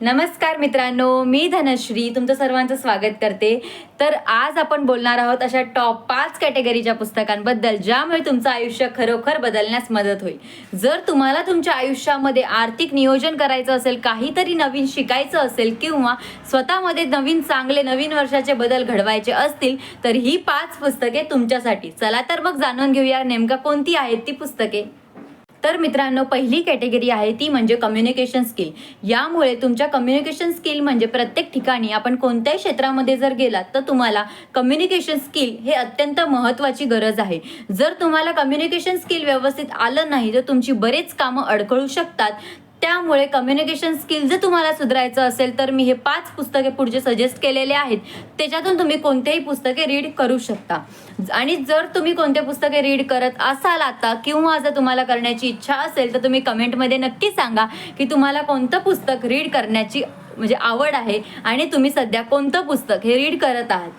नमस्कार मित्रांनो मी धनश्री तुमचं सर्वांचं स्वागत करते. तर आज आपण बोलणार आहोत अशा टॉप पाच कॅटेगरीच्या पुस्तकांबद्दल ज्यामुळे तुमचं आयुष्य खरोखर बदलण्यास मदत होईल. जर तुम्हाला तुमच्या आयुष्यामध्ये आर्थिक नियोजन करायचं असेल काहीतरी नवीन शिकायचं असेल किंवा स्वतःमध्ये नवीन चांगले नवीन वर्षाचे बदल घडवायचे असतील तर ही पाच पुस्तके तुमच्यासाठी. चला तर मग जाणून घेऊया नेमका कोणती आहेत ती पुस्तके. तर मित्रांनो पहिली कॅटेगरी आहे ती म्हणजे कम्युनिकेशन स्किल यामुळे तुमच्या कम्युनिकेशन स्किल म्हणजे प्रत्येक ठिकाणी आपण कोणत्याही क्षेत्रामध्ये जर गेलात तर तुम्हाला कम्युनिकेशन स्किल हे अत्यंत महत्त्वाची गरज आहे. जर तुम्हाला कम्युनिकेशन स्किल व्यवस्थित आलं नाही तर तुमची बरेच कामं अडखळू शकतात. त्यामुळे कम्युनिकेशन स्किल जर तुम्हाला सुधारायचं असेल तर मी हे पाच पुस्तके पुढचे सजेस्ट केलेले आहेत. त्याच्यातून तुम्ही कोणतेही पुस्तके रीड करू शकता. आणि जर तुम्ही कोणते पुस्तके रीड करत असाल आता किंवा जर तुम्हाला करण्याची इच्छा असेल तर तुम्ही कमेंटमध्ये नक्की सांगा की तुम्हाला कोणतं पुस्तक रीड करण्याची म्हणजे आवड आहे आणि तुम्ही सध्या कोणतं पुस्तक हे रीड करत आहात.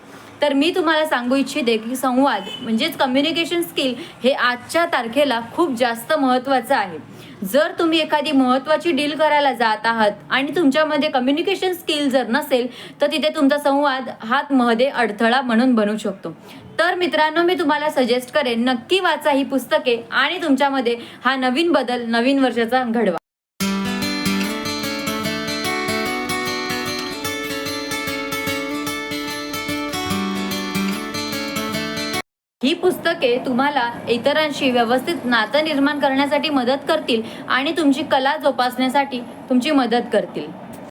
तर मी तुम्हाला सांगू इच्छिते की संवाद म्हणजेच कम्युनिकेशन स्किल हे आजच्या तारखेला खूप जास्त महत्त्वाचं आहे. जर तुम्ही एखादी महत्त्वाची डील करायला जात आहात आणि तुमच्यामध्ये कम्युनिकेशन स्किल जर नसेल तर तिथे तुमचा संवाद हात मध्ये अडथळा म्हणून बनू शकतो. तर मित्रांनो मी तुम्हाला सजेस्ट करेन नक्की वाचा ही पुस्तके आणि तुमच्यामध्ये हा नवीन बदल नवीन वर्षाचा घडवा. ही पुस्तके तुम्हाला इतरांशी व्यवस्थित नातं निर्माण करण्यासाठी मदत करतील आणि तुमची कला जोपासण्यासाठी तुमची मदत करतील.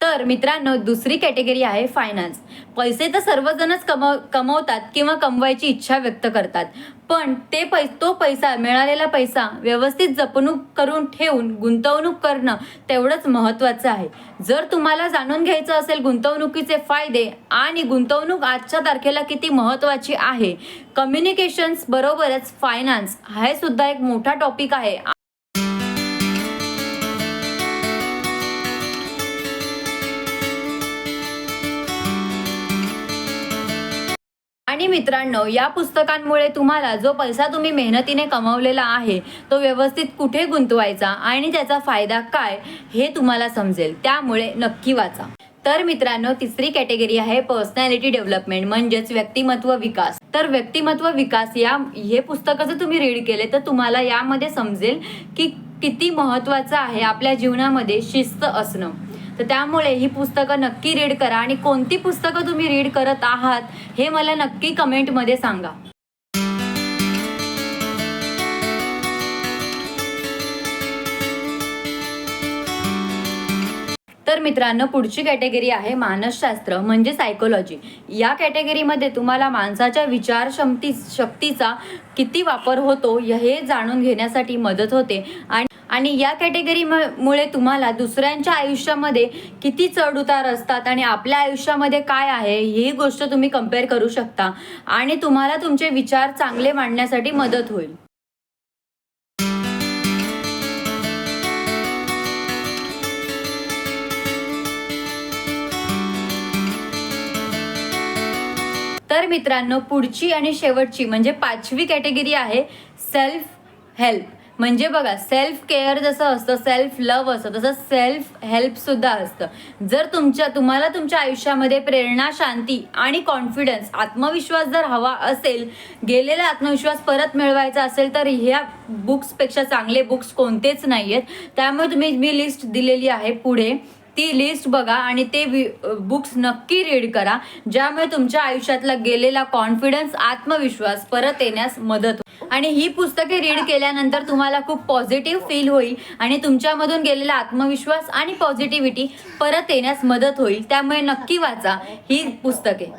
तर मित्रांनो दुसरी कॅटेगरी आहे फायनान्स पैसे तर सर्वजणच कमव कमवतात किंवा कमवायची इच्छा व्यक्त करतात. पण ते पै तो पैसा मिळालेला पैसा व्यवस्थित जपणूक करून ठेवून गुंतवणूक करणं तेवढंच महत्त्वाचं आहे. जर तुम्हाला जाणून घ्यायचं असेल गुंतवणुकीचे फायदे आणि गुंतवणूक आजच्या तारखेला किती महत्त्वाची आहे कम्युनिकेशन्स बरोबरच फायनान्स हे सुद्धा एक मोठा टॉपिक आहे. आणि मित्रांनो या पुस्तकांमुळे तुम्हाला जो पैसा तुम्ही मेहनतीने कमवलेला आहे तो व्यवस्थित कुठे गुंतवायचा आणि त्याचा फायदा काय हे तुम्हाला समजेल. त्यामुळे नक्की वाचा. तर मित्रांनो तिसरी कॅटेगरी आहे पर्सनॅलिटी डेव्हलपमेंट म्हणजेच व्यक्तिमत्व विकास. तर व्यक्तिमत्व विकास या हे पुस्तकं जर तुम्ही रीड केले तर तुम्हाला यामध्ये समजेल की किती महत्त्वाचं आहे आपल्या जीवनामध्ये शिस्त असणं. तर त्यामुळे ही पुस्तकं नक्की रीड करा. आणि कोणती पुस्तकं तुम्ही रीड करत आहात हे मला नक्की कमेंटमध्ये सांगा. तर मित्रांनो पुढची कॅटेगरी आहे मानसशास्त्र म्हणजे सायकोलॉजी या कॅटेगरीमध्ये तुम्हाला माणसाच्या विचार क्षमती शक्तीचा किती वापर होतो हे जाणून घेण्यासाठी मदत होते. आणि आणि या कॅटेगरी मुळे तुम्हाला दुसऱ्यांच्या आयुष्यामध्ये किती चढउतार असतात आणि आपल्या आयुष्यामध्ये काय आहे ही गोष्ट तुम्ही कंपेअर करू शकता. आणि तुम्हाला तुमचे विचार चांगले मांडण्यासाठी मदत होईल. तर मित्रांनो पुढची आणि शेवटची म्हणजे पाचवी कॅटेगरी आहे सेल्फ हेल्प म्हणजे बघा सेल्फ केअर जसं असतं सेल्फ लव्ह असतं तसं सेल्फ हेल्प सुद्धा असतं. जर तुमच्या तुम्हाला तुमच्या आयुष्यामध्ये प्रेरणा शांती आणि कॉन्फिडन्स आत्मविश्वास जर हवा असेल गेलेला आत्मविश्वास परत मिळवायचा असेल तर ह्या बुक्सपेक्षा चांगले बुक्स कोणतेच नाही आहेत त्यामुळे तुम्ही मी लिस्ट दिलेली आहे पुढे. ती लिस्ट बघा आणि ते बुक्स नक्की रीड करा ज्यामुळे तुमच्या आयुष्यातला गेलेला कॉन्फिडन्स आत्मविश्वास परत येण्यास मदत होईल. आणि ही पुस्तके रीड केल्यानंतर तुम्हाला खूप पॉझिटिव्ह फील होईल आणि तुमच्यामधून गेलेला आत्मविश्वास आणि पॉझिटिव्हिटी परत येण्यास मदत होईल. त्यामुळे नक्की वाचा ही पुस्तके.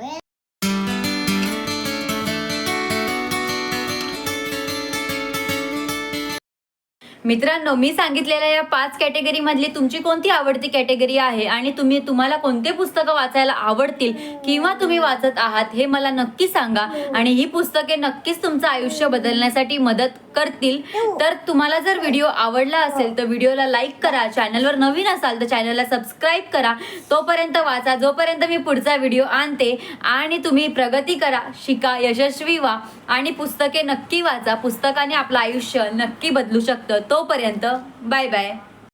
मित्रांनो मी सांगितलेल्या या पाच कॅटेगरी मधली तुमची कोणती आवडती कॅटेगरी आहे आणि तुम्ही तुम्हाला कोणते पुस्तकं वाचायला आवडतील किंवा तुम्ही वाचत आहात हे मला नक्की सांगा आणि ही पुस्तके नक्कीच तुमचं आयुष्य बदलण्यासाठी मदत करतील. तर तुम्हाला जर व्हिडिओ आवडला असेल तर व्हिडिओला लाईक करा चॅनलवर नवीन असाल तर चॅनलला सबस्क्राईब करा. तोपर्यंत वाचा जोपर्यंत मी पुढचा व्हिडिओ आणते आणि तुम्ही प्रगती करा शिका यशस्वी व्हा आणि पुस्तके नक्की वाचा. पुस्तकाने आपलं आयुष्य नक्की बदलू शकतं. तोपर्यंत बाय बाय.